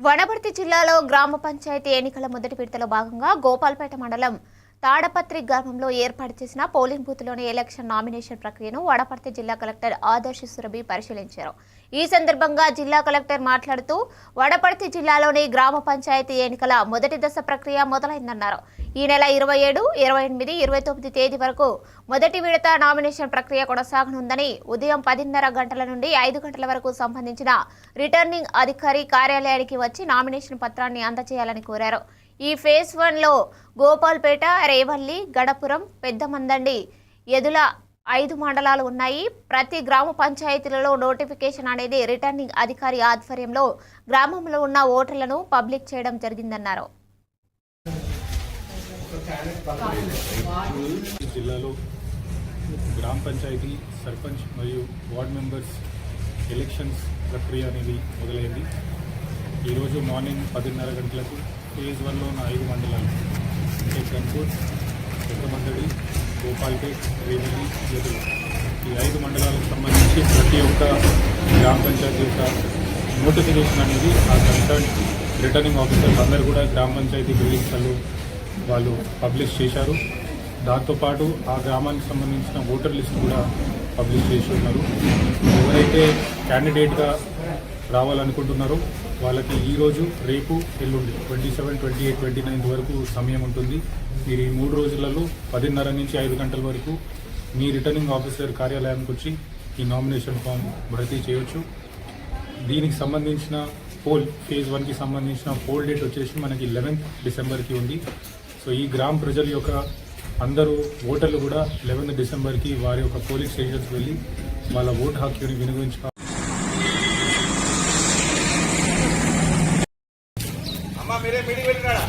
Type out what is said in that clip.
వనపర్తి జిల్లాలో గ్రామ పంచాయతీ ఎన్నికల మొదటి విడతలో భాగంగా గోపాల్పేట మండలం తాడపత్రి గ్రామంలో ఏర్పాటు చేసిన పోలింగ్ బూత్లోని ఎలక్షన్ నామినేషన్ ప్రక్రియను వడపర్తి జిల్లా కలెక్టర్ ఆదర్శ సురభి పరిశీలించారు. ఈ సందర్భంగా జిల్లా కలెక్టర్ మాట్లాడుతూ వడపర్తి జిల్లాలోని గ్రామ పంచాయతీ ఎన్నికల మొదటి దశ ప్రక్రియ మొదలైందన్నారు. ఈ నెల ఇరవై ఏడు ఇరవై ఎనిమిది ఇరవై తొమ్మిది తేదీ వరకు మొదటి విడత నామినేషన్ ప్రక్రియ కొనసాగనుందని ఉదయం పదిన్నర గంటల నుండి ఐదు గంటల వరకు సంబంధించిన రిటర్నింగ్ అధికారి కార్యాలయానికి వచ్చి నామినేషన్ పత్రాన్ని అందజేయాలని కోరారు. ఈ ఫేజ్ వన్లో గోపాల్పేట రేవల్లి గడపురం పెద్దమందండి. ఎదుల ఐదు మండలాలు ఉన్నాయి. ప్రతి గ్రామ పంచాయతీలలో నోటిఫికేషన్ అనేది రిటర్నింగ్ అధికారి ఆధ్వర్యంలో గ్రామంలో ఉన్న ఓటర్లను పబ్లిక్ చేయడం జరిగిందన్నారు. జిల్లాలో గ్రామ పంచాయతీ సర్పంచ్ మరియు వార్డ్ మెంబర్స్ ఎలక్షన్స్ ప్రక్రియ అనేది మొదలైంది. ఈరోజు మార్నింగ్ పదిన్నర గంటలకు ఫేజ్ వన్లో ఉన్న ఐదు మండలాలు అంటే కన్పూర్ పెద్దమందడి గోపాల్పేట్ రేవల్లి ఎదురు ఈ ఐదు మండలాలకు సంబంధించి ప్రతి ఒక్క గ్రామ పంచాయతీ యొక్క నోటిఫికేషన్ అనేది ఆ కన్సర్న్ రిటర్నింగ్ ఆఫీసర్స్ అందరూ కూడా గ్రామ పంచాయతీ బిల్డింగ్స్లో వాళ్ళు పబ్లిష్ చేశారు. దాంతోపాటు ఆ గ్రామానికి సంబంధించిన ఓటర్ లిస్ట్ కూడా పబ్లిష్ చేసి ఉన్నారు. ఎవరైతే క్యాండిడేట్గా రావాలనుకుంటున్నారో వాళ్ళకి ఈరోజు రేపు ఎల్లుండి twenty seven twenty eight twenty ninth వరకు సమయం ఉంటుంది. మీరు ఈ మూడు రోజులలో పదిన్నర నుంచి ఐదు గంటల వరకు మీ రిటర్నింగ్ ఆఫీసర్ కార్యాలయానికి వచ్చి ఈ నామినేషన్ ఫామ్ భర్తీ చేయొచ్చు. దీనికి సంబంధించిన పోల్ ఫేజ్ వన్కి సంబంధించిన పోల్ డేట్ వచ్చేసి మనకి లెవెన్త్ డిసెంబర్కి ఉంది. సో ఈ గ్రామ ప్రజల యొక్క అందరూ ఓటర్లు కూడా లెవెన్త్ డిసెంబర్కి వారి యొక్క పోలింగ్ స్టేషన్స్ వెళ్ళి వాళ్ళ ఓటు హక్కుని వినియోగించుకో అమ్మ మీరే మీటింగ్ పెట్టినాడా